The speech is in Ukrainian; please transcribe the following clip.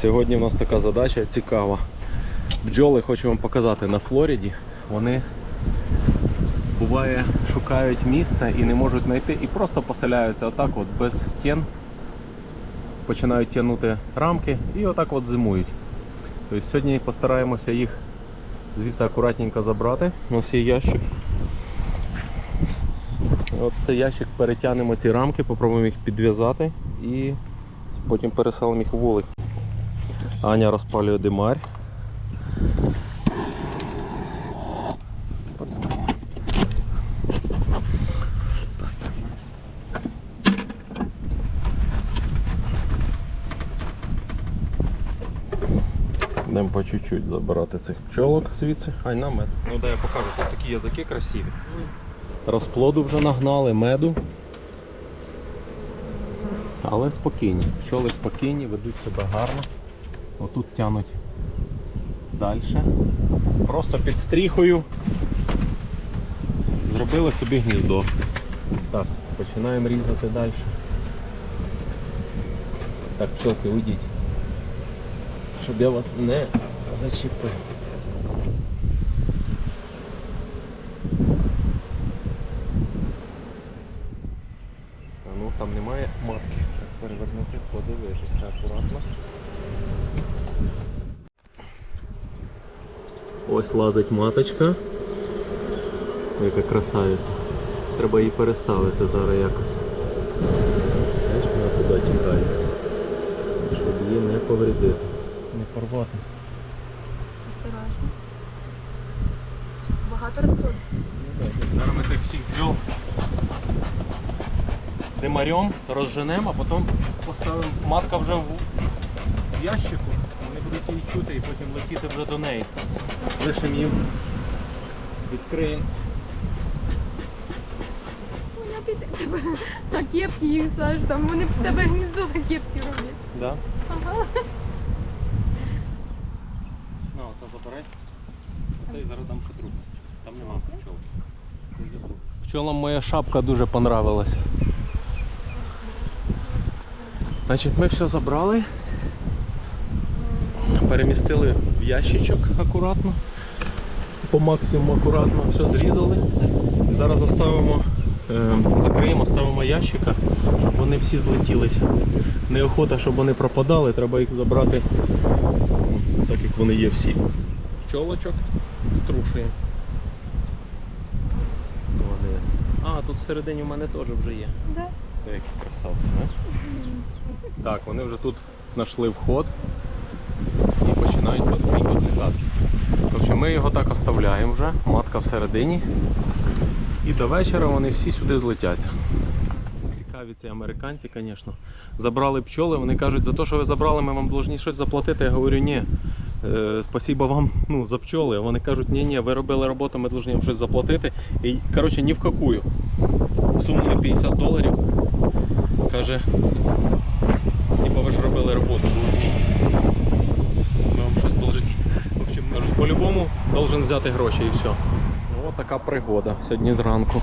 Сьогодні в нас така задача цікава. Бджоли хочу вам показати на Флориді. Вони буває шукають місце і не можуть знайти, і просто поселяються отак, от без стін. Починають тягнути рамки і отак от зимують. Тобто сьогодні постараємося їх звідси акуратненько забрати. У нас є ящик. От цей ящик перетягнемо ці рамки, попробуємо їх підв'язати і потім переселимо їх у вулик. Аня розпалює димарь. Будемо по чуть-чуть забирати цих пчолок звідси. Ай на мед. Ну дай я покажу, тут такі язики красиві. Розплоду вже нагнали, меду. Але спокійні. Пчоли спокійні, ведуть себе гарно. Отут тянуть далі. Просто під стріхою зробили собі гніздо. Так, починаємо різати далі. Так, пчелки, уйдіть. Щоб я вас не зачепив. Ну там немає матки. Так, перевернути, подивитися акуратно. Ось лазить маточка. Яка красавиця. Треба її переставити зараз якось. Знаєш, вона туди тікає. Щоб її не повредити. Не порвати. Осторожно. Багато розплоду. Зараз ми цих всіх бджол димарем розженемо, а потім поставимо матка вже в в ящику, будуть її чути і потім летіти вже до неї. Лишимо їм, відкриємо. Вона під тебе на кепки їх саж, там вони в тебе гніздо на кепки роблять. Да? Ага. На, оце забирай. Це і зараз дам ще. Там нема пчол. Пчолам моя шапка дуже понравилась. Значить, ми все забрали. Перемістили в ящичок акуратно. По максимуму акуратно все зрізали. Зараз оставимо, е, закриємо, ставимо ящика, щоб вони всі злетілися. Неохота, щоб вони пропадали, треба їх забрати так як вони є всі. Пчолочок струшуємо. Вони. А, тут всередині в мене теж вже є. Да. Та Які красавці, знаєш? Так, вони вже тут знайшли вход починають потихеньку злітатися. Тобто ми його так оставляємо вже, матка всередині. І до вечора вони всі сюди злетяться. Цікаві ці американці, звісно. Забрали пчоли, вони кажуть, за те, що ви забрали, ми вам повинні щось заплатити. Я говорю, ні. Е, спасибо вам ну, за пчоли. Вони кажуть, ні, ні, ви робили роботу, ми повинні вам щось заплатити. І коротше, ні в какую. Сунули 50 доларів. Каже, типа ви ж робили роботу. Ми вам щось должні. В общем, кажуть, по-любому должен взяти гроші і все. Ось така пригода сьогодні зранку.